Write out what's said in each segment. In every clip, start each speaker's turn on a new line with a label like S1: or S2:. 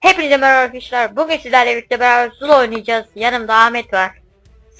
S1: Hepinize merhaba arkadaşlar. Bugün sizlerle birlikte beraber Zul oynayacağız. Yanımda Ahmet var.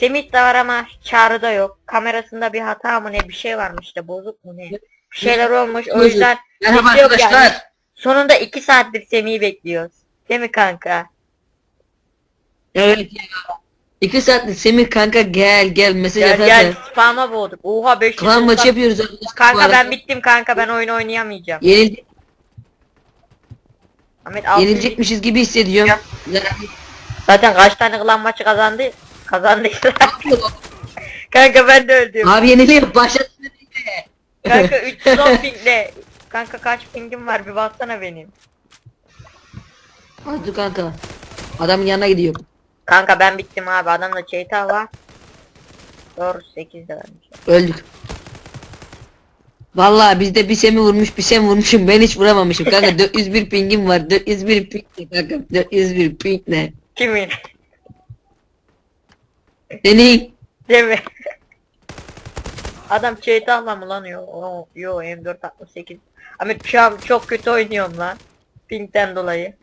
S1: Semih de var ama Çağrı da yok. Kamerasında bir hata mı ne bir şey varmış işte bozuk mu ne. Bir şeyler olmuş o yüzden
S2: Merhaba
S1: yok
S2: arkadaşlar.
S1: yani. Sonunda 2 saattir Semih'i bekliyoruz. Değil mi kanka?
S2: Evet ya. İki saatlik Semih kanka gel gel mesaj
S1: Gel
S2: atarsan.
S1: gel spam'a boğduk. Oha 500
S2: Klan maçı yapıyoruz arkadaşlar.
S1: Kanka ben bittim kanka ben oyun oynayamayacağım.
S2: Yenil,
S1: Ahmet
S2: yenilecekmişiz gibi hissediyorum.
S1: Zaten kaç tane klan maçı kazandı? Kazandıysa. kanka ben de öldüm.
S2: Abi yeniliyor başlasın.
S1: Kanka 310 pingle. Kanka kaç pingim var bir baksana benim.
S2: Hadi kanka. Adamın yanına gidiyorum.
S1: Kanka ben bittim abi adamda çeyta var. Doğru 8 de vermiş.
S2: Öldük. Vallahi bizde bir semi vurmuş bir sem vurmuşum ben hiç vuramamışım kanka 401 pingim var 401 ping ne kanka 401 ping ne
S1: Kimin?
S2: Senin
S1: Değil mi? Adam çeytahla mı lan yo? Oo, yo M468. Ahmet şu an çok kötü oynuyorum lan. Pingden dolayı.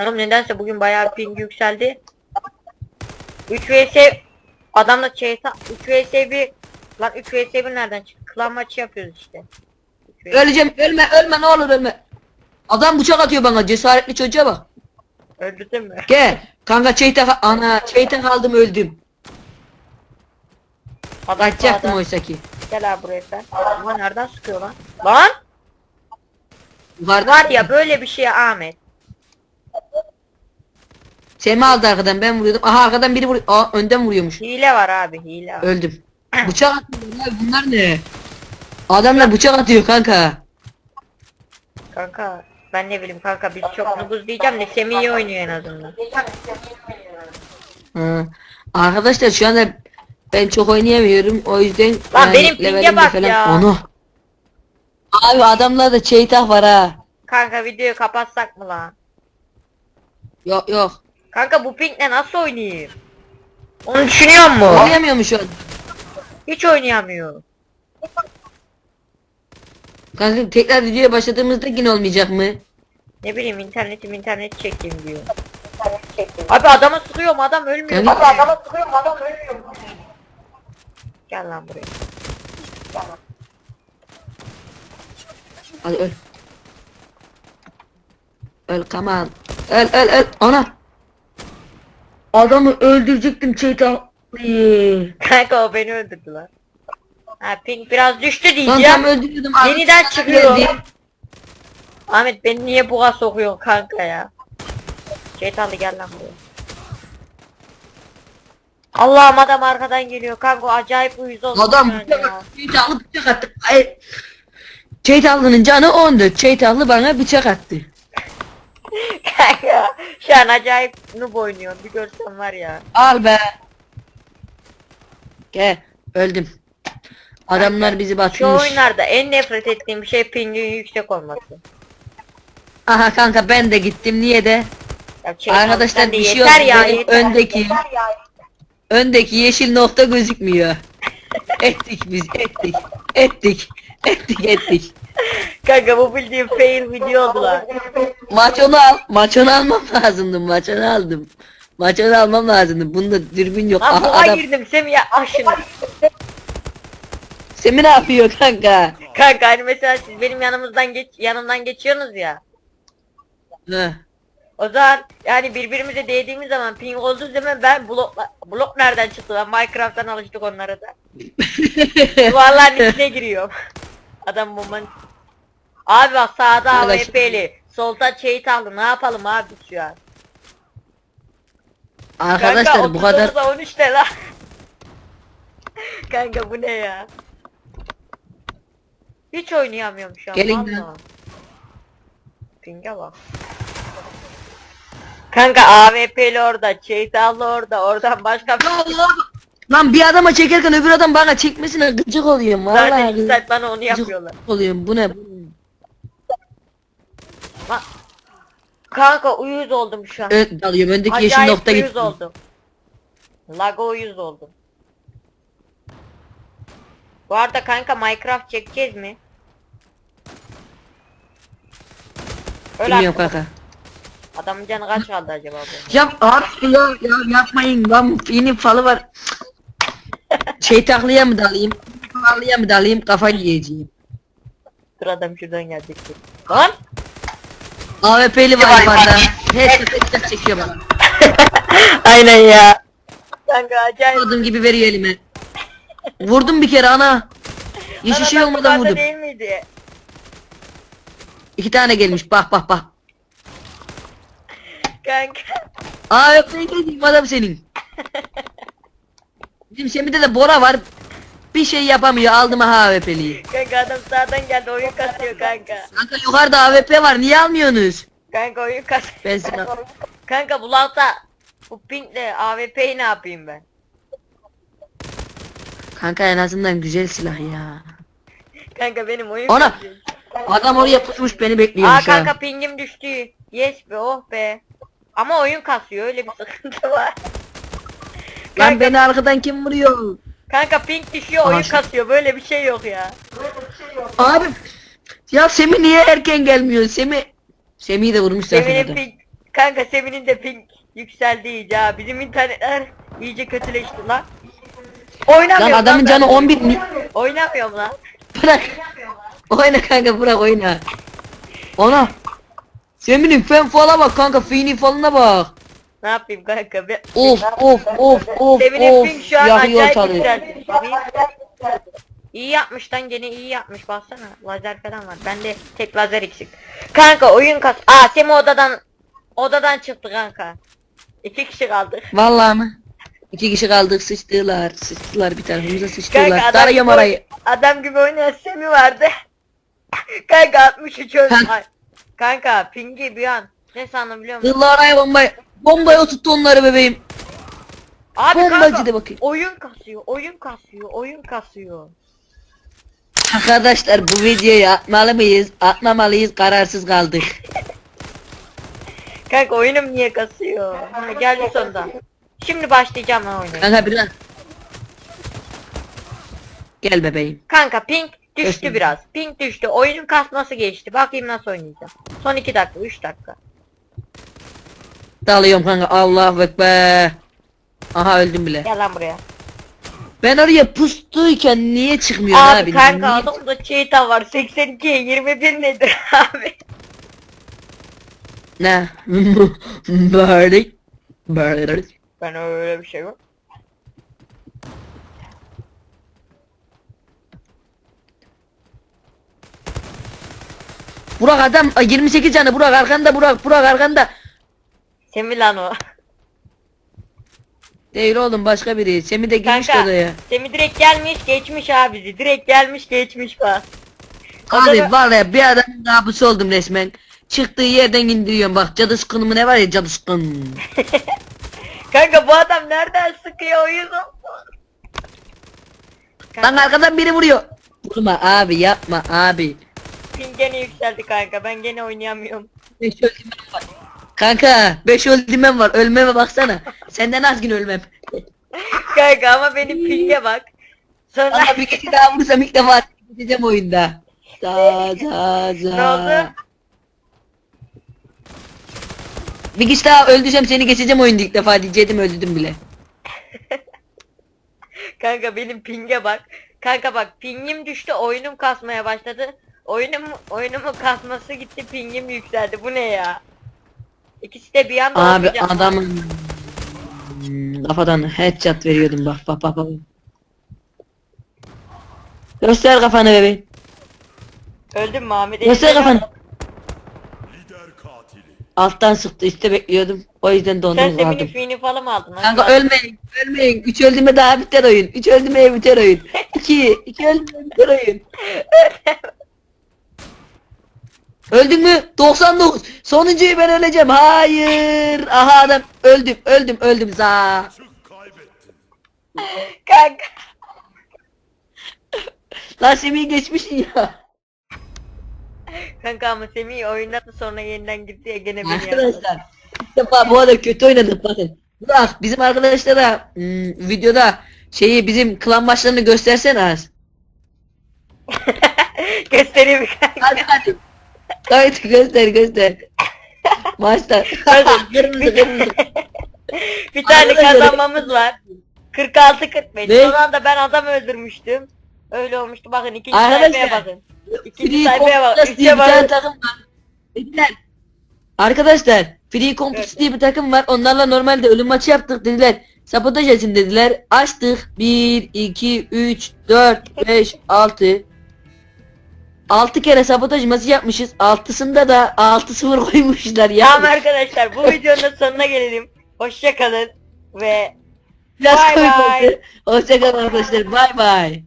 S1: Oğlum nedense bugün bayağı ping yükseldi. 3 vs adamla çeyta 3 vs 1 lan 3 vs 1 nereden çıktı? Klan maçı yapıyoruz işte. 3 vs
S2: öleceğim ölme ölme ne olur ölme Adam bıçak atıyor bana cesaretli çocuğa bak
S1: Öldürdün mü?
S2: Gel. Kanka çeyte ana çeyte kaldım öldüm.
S1: Adam
S2: Kaçacaktım
S1: sağda.
S2: oysa ki.
S1: Gel abi buraya sen. Ulan nereden sıkıyor lan? Lan!
S2: Yukarıda
S1: Var ya böyle bir şey Ahmet.
S2: Semi aldı arkadan ben vuruyordum. Aha arkadan biri vuruyor. Aa önden vuruyormuş.
S1: Hile var abi hile var.
S2: Öldüm. bıçak abi bunlar ne? Adamlar bıçak atıyor kanka.
S1: Kanka ben ne bileyim kanka biz çok nubuz diyeceğim de Semih iyi oynuyor en azından.
S2: Hı. Arkadaşlar şu anda ben çok oynayamıyorum. O yüzden
S1: Lan benim pinge
S2: levelimde
S1: bak ya.
S2: Onu. Abi adamlarda çeytah var ha.
S1: Kanka videoyu kapatsak mı lan?
S2: Yok yok.
S1: Kanka bu pinkle nasıl oynayayım? Onu düşünüyor mu?
S2: Oynayamıyor mu şu an?
S1: Hiç oynayamıyor.
S2: Kanka tekrar videoya başladığımızda yine olmayacak mı?
S1: Ne bileyim internetim internet çekeyim diyor. Abi adama sıkıyorum adam ölmüyor.
S2: Kanka-
S1: Abi adama sıkıyorum adam ölmüyor. Gel lan buraya.
S2: Hadi öl. Öl on. Öl öl öl. Ana. Adamı öldürecektim çeytan.
S1: Kanka o beni öldürdü lan. Ha ping biraz düştü
S2: Lan
S1: diyeceğim.
S2: tam öldürüyordum.
S1: Yeniden
S2: Arkadaşlar
S1: çıkıyor.
S2: geldi.
S1: Ahmet beni niye buğa sokuyorsun kanka ya? Şeytanlı gel lan buraya. Allah'ım adam arkadan geliyor kanka acayip uyuz oldum
S2: Adam bıçak attı. Bıçak attı. Ay. Çeytanlı'nın canı ondu. Çeytanlı bana bıçak attı.
S1: kanka şu an acayip noob oynuyorum bir görsen var ya.
S2: Al be. Gel. Öldüm. Adamlar bizi
S1: Şu
S2: batırmış.
S1: oyunlarda en nefret ettiğim şey pingin yüksek olması.
S2: Aha kanka ben de gittim. Niye de?
S1: Ya Şeytan,
S2: Arkadaşlar
S1: sen de
S2: bir şey
S1: yeter
S2: yok.
S1: ya,
S2: Benim
S1: yeter.
S2: öndeki-
S1: Yeter ya.
S2: Öndeki yeşil nokta gözükmüyor. ettik biz ettik. Ettik. Ettik ettik.
S1: Kanka bu bildiğim fail video oldu lan.
S2: Maç onu al. Maç onu almam lazımdı. Maç onu aldım. Maç onu almam lazımdı. Bunda dürbün yok.
S1: Lan
S2: Aha,
S1: buğa
S2: adam.
S1: girdim Semih ya aşını.
S2: Semi ne yapıyor kanka?
S1: Kanka hani mesela siz benim yanımızdan geç yanımdan geçiyorsunuz ya.
S2: Hı.
S1: O zaman yani birbirimize değdiğimiz zaman ping olduğu zaman ben blok blok nereden çıktı lan Minecraft'tan alıştık onlara da. Duvarların içine giriyorum. Adam bombanın Abi bak sağda AWP'li. Solda çeyit aldı. Ne yapalım abi şu an?
S2: Arkadaşlar
S1: Kanka,
S2: bu kadar
S1: 39'a 13 ne lan? Kanka bu ne ya? Hiç oynayamıyorum şu an.
S2: Gelin
S1: vallahi.
S2: lan.
S1: Ping'e bak. Kanka AWP'li orada, Çeytallı orada, oradan başka bir
S2: Lan bir adama çekerken öbür adam bana çekmesine gıcık oluyorum
S1: Zaten
S2: vallahi.
S1: iki saat bana onu
S2: gıcık
S1: yapıyorlar.
S2: oluyorum. Bu ne?
S1: Lan- Kanka uyuz oldum şu an.
S2: Ön, alıyorum öndeki yeşil
S1: Acayip
S2: nokta
S1: uyuz
S2: gitti.
S1: oldum. Lago uyuz oldum. Bu arada kanka Minecraft çekeceğiz mi? Öyle
S2: Bilmiyorum
S1: artık.
S2: kanka.
S1: Adamın canı kaç kaldı acaba bu?
S2: Ya abi ya, ya yapmayın lan yeni falı var. Şey taklıya mı dalayım? Falıya mı dalayım kafayı yiyeceğim.
S1: Dur adam şuradan gelecek. Lan!
S2: AWP'li var. Her sefer çekiyor bana.
S1: Aynen ya. Kanka acayip.
S2: Adım gibi veriyor elime. Vurdum bir kere ana. Hiç
S1: Lan
S2: şey
S1: adam
S2: olmadan
S1: yukarıda
S2: vurdum.
S1: değil miydi?
S2: İki tane gelmiş bak bak bak.
S1: Kanka.
S2: AWP'yi dediğim adam senin. Bizim Semih'de de Bora var. Bir şey yapamıyor aldım ha AWP'liyi.
S1: Kanka adam sağdan geldi oyun kasıyor kanka.
S2: Kanka yukarıda AWP var niye almıyorsunuz?
S1: Kanka oyun kasıyor.
S2: Ben sana...
S1: Kanka bu lafta bu pinkle AWP'yi ne yapayım ben?
S2: Kanka en azından güzel silah ya.
S1: Kanka benim oyun
S2: Ana!
S1: kasıyor.
S2: Adam oraya pusmuş beni
S1: Aa
S2: bekliyormuş
S1: kanka pingim düştü. Yes be oh be. Ama oyun kasıyor öyle bir sıkıntı var.
S2: Lan
S1: Kanka,
S2: beni arkadan kim vuruyor?
S1: kanka ping düşüyor oyun
S2: şu-
S1: kasıyor böyle bir şey yok ya.
S2: Abi ya Semih niye erken gelmiyor? Semih Semih'i de vurmuş zaten adam.
S1: ping kanka Semin'in de ping yükseldi iyice ha. Bizim internetler iyice kötüleşti lan. Oynamıyorum
S2: Lan adamın
S1: ben.
S2: canı 11 mi?
S1: Oynamıyorum lan.
S2: Bırak. Oyna kanka bırak oyna. Ona. Semih'in fen fala bak kanka fini falına bak.
S1: Ne yapayım kanka? Ben...
S2: Of of of of
S1: Semin'in
S2: of.
S1: şu an
S2: Yakıyor
S1: acayip yükseldi. İyi yapmış lan gene iyi yapmış baksana lazer falan var bende tek lazer eksik kanka oyun kas aa Semi odadan odadan çıktı kanka iki kişi kaldık
S2: Vallahi mı? İki kişi kaldık sıçtılar sıçtılar bir tarafımıza
S1: kanka
S2: sıçtılar.
S1: adam
S2: Tarıyorum
S1: gibi,
S2: orayı.
S1: adam gibi oynayan Semi vardı kanka 63 öldü
S2: Kanka.
S1: Kanka pingi bir an ne sandım biliyor musun
S2: Zırla oraya bombayı. Bombayı oturttu onları bebeğim.
S1: abi
S2: bombacı
S1: kanka
S2: de bakayım.
S1: oyun kasıyor oyun kasıyor oyun kasıyor
S2: Arkadaşlar bu videoyu atmalı mıyız? Atmamalıyız kararsız kaldık.
S1: kanka oyunum niye kasıyor ha, geldi sonunda şimdi başlayacağım ha oyuna
S2: Kanka bir lan. Gel bebeğim.
S1: Kanka ping düştü
S2: Kesin.
S1: biraz. Ping düştü. Oyunun kasması geçti. Bakayım nasıl oynayacağım. Son 2 dakika, 3 dakika.
S2: Dalıyorum kanka Allahu ekber. Aha öldüm bile.
S1: Gel lan buraya.
S2: Ben oraya pustuyken niye çıkmıyor
S1: abi,
S2: abi?
S1: kanka
S2: Niye-
S1: adamda cheetah var. 82 21 nedir abi?
S2: Ne? Böyle. Böyle.
S1: Ben öyle bir şey yok.
S2: Burak adam ay, 28 canı Burak arkanda Burak Burak arkanda.
S1: Semih lan o.
S2: Değil oğlum başka biri. Semi de girmiş
S1: Kanka.
S2: odaya.
S1: Semih direkt gelmiş geçmiş abi bizi. Direkt gelmiş geçmiş bak.
S2: Abi
S1: Odada-
S2: vallahi bir adamın kapısı oldum resmen. Çıktığı yerden indiriyorum bak cadı sıkını mı ne var ya cadı sıkın.
S1: Kanka bu adam nereden sıkıyor oyunu?
S2: Lan
S1: Kanka
S2: arkadan biri vuruyor. Vurma abi yapma abi.
S1: Ping gene yükseldi kanka. Ben gene oynayamıyorum.
S2: Beş öldürmem var. Kanka 5 öldürmem var ölmeme baksana. Senden az gün ölmem.
S1: Kanka ama benim pinge bak. Sonra
S2: Ama bir kişi daha vurursam ilk defa gideceğim oyunda. Za za za.
S1: Ne oldu?
S2: Bir kişi daha öldürsem seni geçeceğim oyunda ilk defa diyecektim öldürdüm bile.
S1: Kanka benim pinge bak. Kanka bak pingim düştü oyunum kasmaya başladı. Oyunum oyunumun kasması gitti pingim yükseldi. Bu ne ya? İkisi de bir anda
S2: Abi adamın Hmm, kafadan headshot veriyordum bak bak bak bak. Göster kafanı bebeğim.
S1: Öldüm mü Ahmet?
S2: Göster kafanı.
S3: Lider katili.
S2: Alttan sıktı üstte bekliyordum. O yüzden
S1: Sen
S2: dondum
S1: semini
S2: kaldım.
S1: fiini falan mı aldın?
S2: Kanka ölmeyin, ölmeyin. 3 öldüme daha biter oyun. 3 öldüme biter oyun. 2, 2 öldüme biter oyun. Öldün mü? 99. Sonuncuyu ben öleceğim. Hayır. Aha adam öldüm, öldüm, öldüm za.
S1: Kanka.
S2: Lan Semih'i geçmişsin ya.
S1: Kanka ama Semih oynadı sonra yeniden gitti ya gene beni.
S2: Arkadaşlar. ilk defa bu arada kötü oynadık bakın. Bak bizim arkadaşlara hmm, videoda şeyi bizim klan maçlarını göstersen az.
S1: Göstereyim kanka.
S2: Hadi hadi. Evet göster göster. Maçta. Bakın kırmızı kırmızı.
S1: bir tane
S2: Arkadaşlar-
S1: kazanmamız var. 46-45.
S2: Ne?
S1: Son anda ben adam öldürmüştüm. Öyle olmuştu. Bakın ikinci
S2: Arkadaşlar,
S1: sayfaya bakın. İkinci
S2: Free
S1: sayfaya bak.
S2: Compass diye
S1: Üçe
S2: bir tane
S1: bakın.
S2: takım var. Dediler. Arkadaşlar Free
S1: Evet.
S2: diye bir takım var. Onlarla normalde ölüm maçı yaptık dediler. Sabotaj için dediler. Açtık. 1, 2, 3, 4, 5, 6. 6 kere sabotaj maçı yapmışız. Altısında da 6-0 koymuşlar ya.
S1: Tamam arkadaşlar bu videonun da sonuna gelelim. Hoşça kalın ve
S2: Biraz koymadı.
S1: bye.
S2: Hoşçakalın arkadaşlar. Bay bay.